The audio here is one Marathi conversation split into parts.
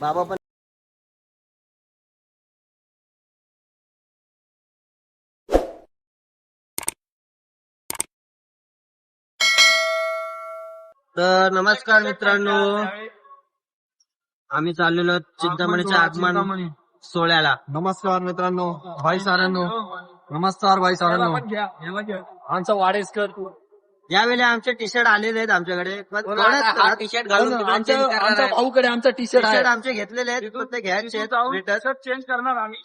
बाबा पण तर नमस्कार मित्रांनो. आम्ही चाललेलो चिंतामणीच्या आगमन सोहळ्याला. नमस्कार मित्रांनो. भाई सारांनो नमस्कार. भाई सारांनो आमचा वाडेसकर यावेळी आमचे टी शर्ट आलेले आहेत आमच्याकडे पण टी शर्ट घालून आमच्या आमच्या भाऊकडे आमचा टी शर्ट आहे. आमचे घेतलेले आहेत पण ते घ्यायचे आहेत return. चेंज करणार आम्ही.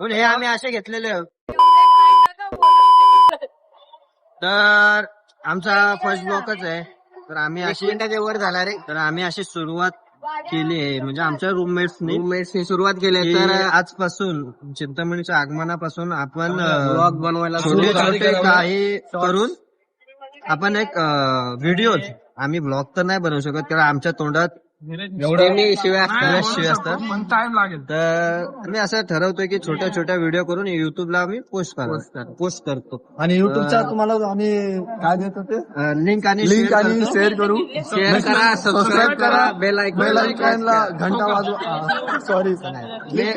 म्हणून हे आम्ही असे घेतलेले आहोत. तर आमचा फर्स्ट ब्लॉकच आहे. तर आम्ही अशी मिनिटाच्या वर झाला रे. तर आम्ही अशी सुरुवात केली आहे. म्हणजे आमच्या रूममेट्सनी रूममेट्सनी सुरुवात केली तर तर आजपासून चिंतामणीच्या आगमनापासून आपण ब्लॉग बनवायला छोटे छोटे. काही करून आपण एक व्हिडिओ आम्ही ब्लॉग तर नाही बनवू शकत कारण आमच्या तोंडात एवढं शिवाय असतात शिवाय असतात पण टाइम लागेल. तर आम्ही असं ठरवतोय की छोट्या छोट्या व्हिडिओ करून युट्यूबला आम्ही पोस्ट करतो. पोस्ट करतो. आणि युट्यूबच्या तुम्हाला आम्ही काय देतो ते लिंक आणि लिंक आणि. शेअर करू. Share करा, subscribe करा, बेल bell बेल आयकॉनला घंटा वाजवा. सॉरी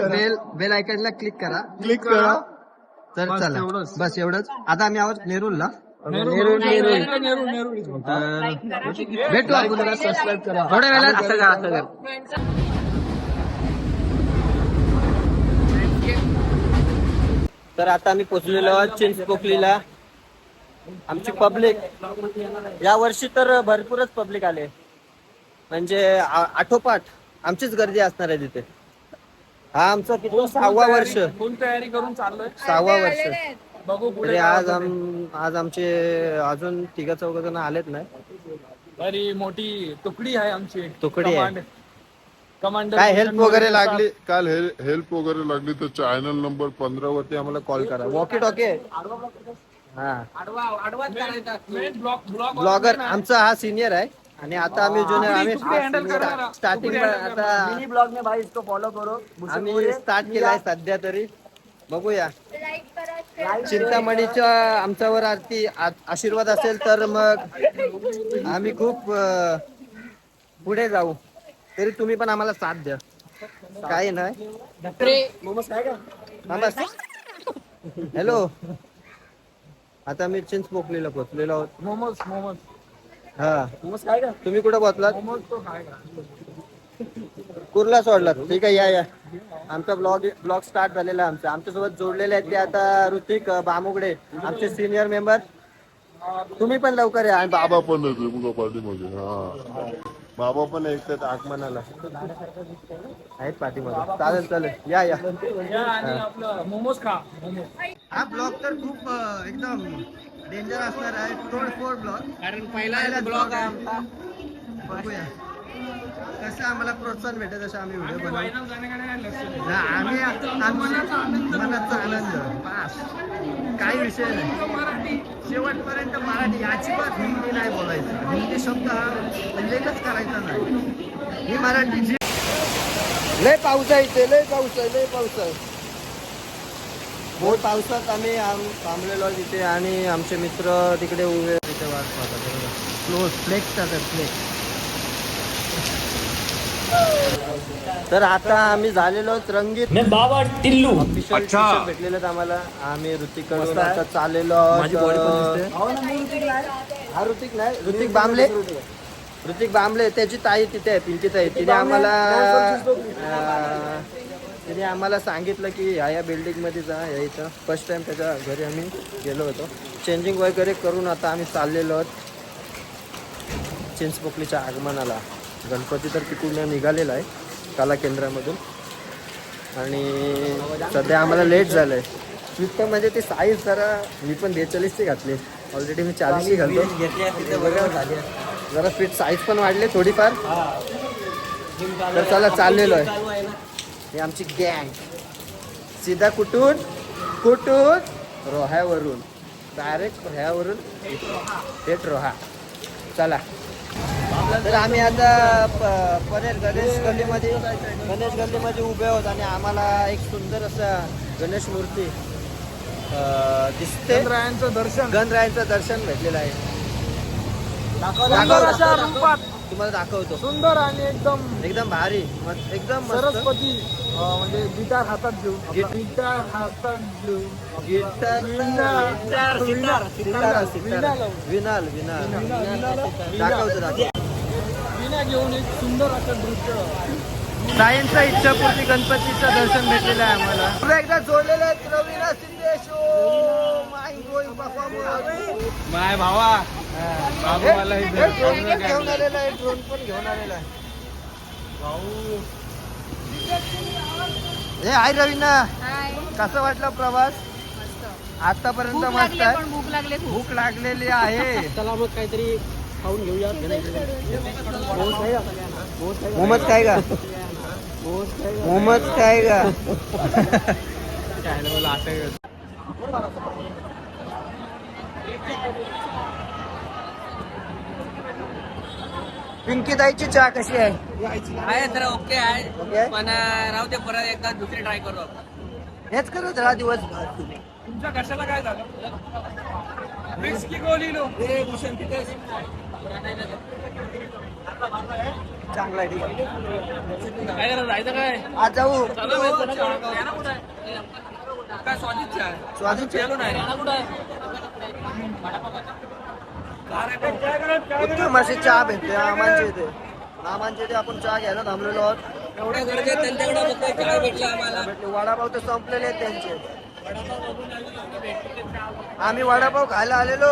बेल बेल आयकनला क्लिक करा. क्लिक करा. तर बस चला. बस एवढंच. आता आम्ही आहोत तर भेटू आपण सबस्क्राईब करा. थोड्या वेळात असं करा. असं करा. तर आता आम्ही पोचलेलो आहोत चिंचपोकलीला. आमची पब्लिक या वर्षी तर भरपूरच पब्लिक आले. म्हणजे आठोपाठ आमचीच गर्दी असणार आहे तिथे. हा आमचा किती? सहावा वर्ष. तयारी करून चाललोय? सहावा वर्ष. बघू तरी आज आम आज आमचे अजून तिघा चौघ जण आलेत नाही बरी मोठी तुकडी आहे आमची. तुकडी आहे. कमांडर काय हेल्प वगैरे लागली? काल हेल्प वगैरे लागली तर चॅनल नंबर पंधरा वरती आम्हाला कॉल करा. वॉकी टॉकी हा ब्लॉक ब्लॉक ब्लॉगर आमचा हा सिनियर आहे. आणि आता आम्ही ज्युनियर आम्ही. स्टार्टिंग आता ब्लॉग में भाई इसको फॉलो करो. आम्ही स्टार्ट केलाय सध्या तरी. बघूया. लाईक चिंतामणीच्या आमच्यावर आरती आशीर्वाद असेल तर मग आम्ही खूप पुढे जाऊ. तरी तुम्ही पण आम्हाला साथ द्या. काय नाही हॅलो. आता मी चिंच पोकलीला पोचलेलो आहोत. मोमोज मोमोज. हा. मोमोज काय का तुम्ही कुठे पोचलात? मोमोज तो काय का कुर्ला सोडलात. ठीक आहे या या. आमचा ब्लॉग ब्लॉग स्टार्ट झालेला आहे आमचा. आमच्यासोबत जोडलेले आहेत ते आता ऋतिक बामुगडे आमचे सिनियर मेंबर तुम्ही पण लवकर या. आणि बाबा पण पाठीमध्ये हा. बाबा पण ऐकतात आगमनाला. आहेत पाठीमध्ये चालेल चालेल. या या. या आणि आपलं मोमोज खा. हा ब्लॉग तर खूप अं, एकदम डेंजर असणार आहे. तोडफोड ब्लॉग. कारण पहिला ब्लॉग आहे. आमचा. बघूया. कसं आम्हाला प्रोत्साहन भेटेल तसं आम्ही व्हिडिओ बनवू फायनल जाण्याकडे काय लक्ष नाही. ना, आम्ही मनाचा आनंद. पास काही विषय नाही. शेवटपर्यंत मराठी अजिबात हिंदी नाही बोलायचं. हिंदी शब्द हा उल्लेखच करायचा नाही. ही मराठी जी लय पाऊस आहे इथे लय पाऊस आहे लय पाऊस आहे. बहुत पावसात आम्ही आम- थांबलेलो तिथे आणि आमचे मित्र तिकडे उभे तिथे वाट पाहतात. क्लोज फ्लेक्स फ्लेक्स तर आता आम्ही झालेलो आहोत रंगीत. बाबा टिल्लू. भेटलेले आहेत आम्हाला. आम्ही ऋतिककडून आता चाललेलो आहोत हा ऋतिक नाही ऋतिक बांबले. ऋतिक बांबले त्याची ताई तिथे आहे पिंकी ताई तिने आम्हाला तिने आम्हाला सांगितलं की ह्या या बिल्डिंगमध्ये जा या इथं. फर्स्ट टाइम त्याच्या घरी आम्ही गेलो होतो. चेंजिंग वगैरे करून आता आम्ही चाललेलो आहोत. चिंचपोकलीच्या आगमनाला. गणपती तर तिकडून निघालेला आहे कला केंद्रामधून आणि सध्या आम्हाला लेट झालं आहे स्वीट पण म्हणजे ती साईज जरा मी पण बेचाळीसची घातली. ऑलरेडी मी चाळीसची घालतो. जरा स्वीट साईज पण वाढली थोडीफार. तर चला चाललेलो आहे. हे आमची गँग सीधा कुठून? कुठून? रोह्यावरून. डायरेक्ट रोह्यावरून. थेट रोहा. चला. तर आम्ही आता प- पनेर गणेश गल्लीमध्ये गणेश गल्लीमध्ये उभे आहोत आणि आम्हाला एक सुंदर असा गणेश मूर्ती दिसते. चंद्रायनचं दर्शन. गणरायांचं दर्शन भेटलेलं आहे. रूपात. तुम्हाला दाखवतो. सुंदर आणि एकदम एकदम भारी एकदम सरस्वती म्हणजे गिटार हातात घेऊन. गिटार हातात घेऊन. गिटार. विनाल विनाल विना- विनाला- दाखवतो दाखवतो. घेऊन एक सुंदर असं नृत्य सायन्सचा इच्छापूर्ती गणपतीचं दर्शन भेटलेलं आहे आम्हाला. पुन्हा एकदा जोडलेलं आहे रवीना शिंदे शो. माय भावा. बाबूवाला हे भेट- ड्रोन पण घेऊन आलेला आहे ड्रोन पण घेऊन आलेला आहे. हे आहे रवीना. हाय. कसं वाटलं प्रवास? मस्त. आतापर्यंत भूक मस्त लागली आहे भूक लागलेली आहे. चला मग काहीतरी खाऊन घेऊया मोहम्मद काय का मोहम्मद काय का पिंकी ताईची चहा कशी आहे? आहे तर ओके आहे? पण राहू दे परत एकदा दुसरी ट्राय करू आपण. हेच करत राहा दिवस. तुमच्या कशाला काय झालं? मिक्स की गोली लो चांगला आहे ठीक आहे? काय जायचं काय? आज जाऊ. चला बे, चला, चला. या ना कुठं आहे? काय स्वादिष्ट आहे? स्वादिष्ट आहे? पेलो नाही या ना कुठं आहे? उत्तम अशी चहा भेटते आमांच्या इथे आमांच्या इथे आपण चहा घ्यायला थांबलेलो आहोत. एवढ्या गरजेत त्यांच्याकडे बघतोय काय भेटलं आम्हाला. भेटले वडापाव तर संपलेले आहेत त्यांचे. आम्ही वडापाव खायला आलेलो.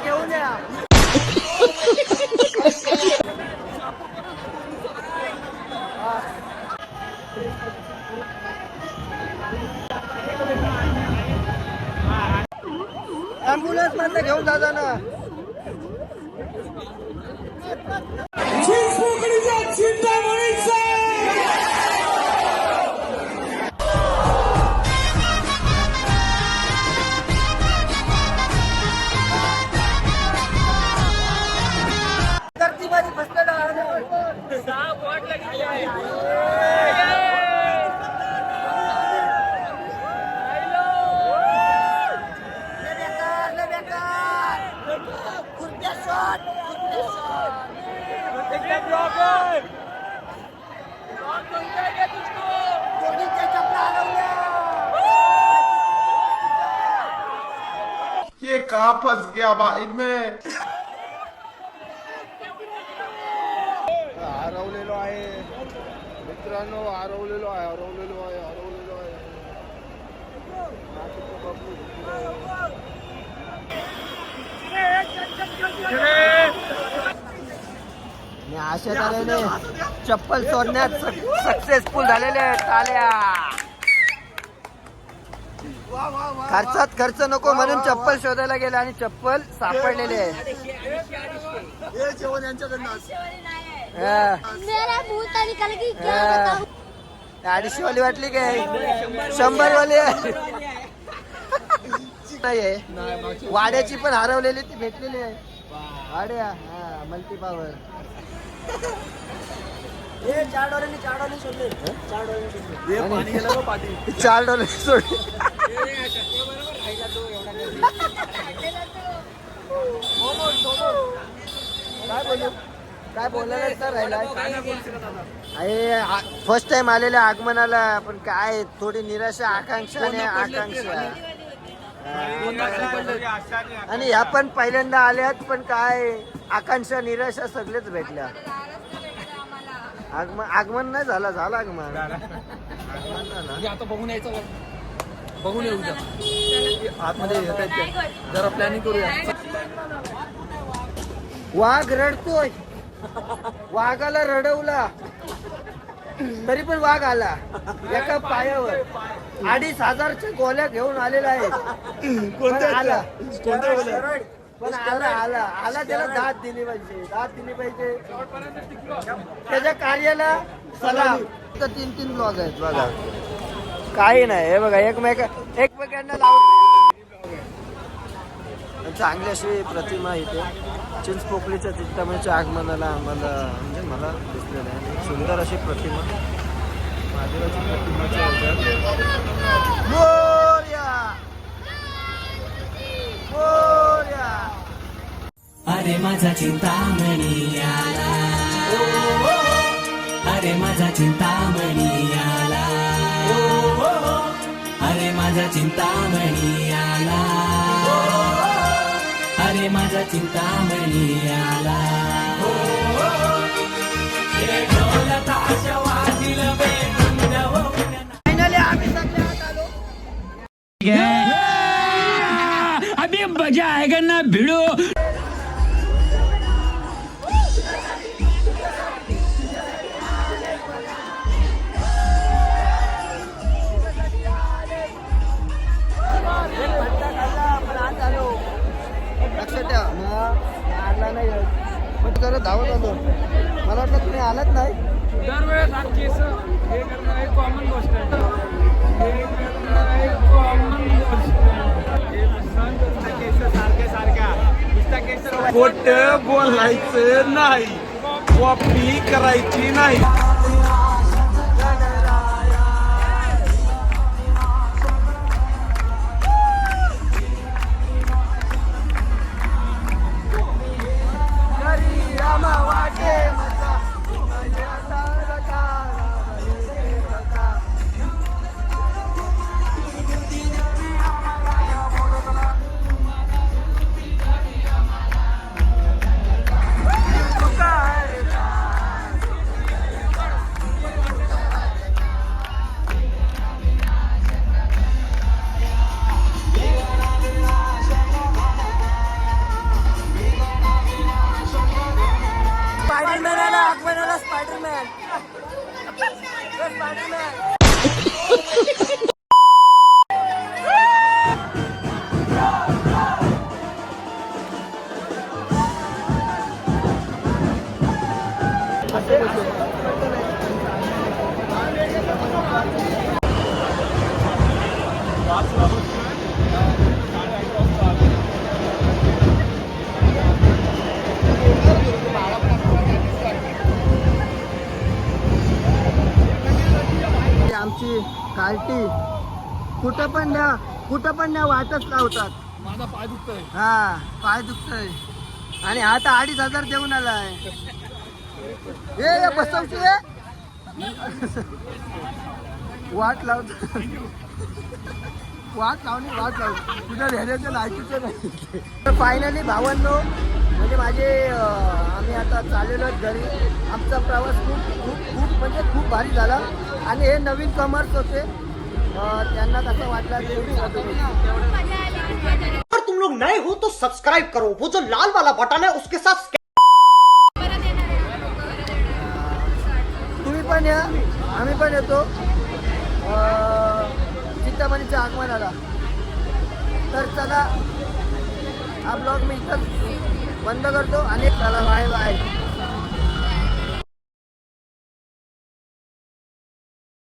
घेऊन या ऍम्ब्युलन्स घेऊन जा ना ये कहाँ फंस गया भाई मैं हरवलेलो आहे. मित्रांनो हरवलेलो आहे हरवलेलो आहे. आशा तऱ्हेने चप्पल सोडण्यात सक्सेसफुल झालेले आहेत आल्या खर्चात खर्च नको म्हणून चप्पल शोधायला गेले आणि चप्पल सापडलेले आहे. मेरा भूत निकल गई क्या. बताऊं? अडीचशे वाली वाटली काय शंभर वाली आहे. नाहीये वाड्याची पण हरवलेली ती भेटलेली आहे. वाड्या हा मल्टी पॉवर चार डॉलर सोडले. काय बोलू? काय बोलायला राहिला? अरे फर्स्ट टाइम आलेल्या आगमनाला पण काय थोडी निराशा आकांक्षा आणि आकांक्षा. आणि ह्या पण पहिल्यांदा आल्यात पण काय आकांक्षा निराशा सगळेच भेटल्या. आगमन आगमन नाही झाला झालं आगमन. आगमन झालं. आता बघून यायचं बघून येऊ द्या. आतमध्ये येत आहेत ते. जरा प्लॅनिंग करूया. वाघ रडतोय. वाघाला रडवला. तरी पण वाघ आला. एका पायावर. अडीच हजारच्या गोल्या घेऊन आलेला आहे. पण आला. पण आला आला आला त्याला दात दिली पाहिजे दात दिली पाहिजे. त्याच्या कार्याला सलाम. तर तीन तीन ब्लॉग आहेत बघा. काही नाही हे बघा एकमेक एकमेकांना लावतो चांगली अशी प्रतिमा इथे. चिंचपोकलीच्या चिंतामणीच्या आगमनाला आम्हाला म्हणजे मला दिसलेलं आहे सुंदर अशी प्रतिमा. महादेवाची प्रतिमाच्या. मोरया! अरे माझा चिंतामणी आला. अरे माझा चिंतामणी आला. अरे माझा चिंतामणी आला. अरे माझा चिंतामणी हे आलो. अभी मजा आएगा ना भिड़ो। आला नाही करत धावत आलो मला वाटलं तुम्ही आलात नाही. दरवेळेस हा केस हे करणं एक कॉमन गोष्ट आहे. हे करणं एक कॉमन गोष्ट आहे. केस सारखे सारख्या. केस खोट बोलायचं नाही. कॉपी करायची नाही. आमची कार्टी कुठं पण द्या कुठं पण द्या वाटच लावतात. माझा पाय दुखतोय. हा पाय दुखतोय. आणि हा तर अडीच हजार देऊन आलाय. हे हे बसवची हे. वाट लावत वाट लावणी वाट लाव तुझ्या घेण्याच्या लायकीचं नाही. तर फायनली भावांनो म्हणजे माझे आम्ही आता चाललेलो घरी. आमचा प्रवास खूप खूप खूप म्हणजे खूप भारी झाला. आणि हे नवीन कमर्स होते. त्यांना कसं वाटलं तुम्ही. तुम लोग नए हो तो सब्सक्राइब करो. वो जो लाल वाला बटन है उसके साथ पण या. आम्ही पण येतो. अं, चिंतामणीच्या आगमनाला तर चला हा ब्लॉग मी इथं बंद करतो आणि चला बाय बाय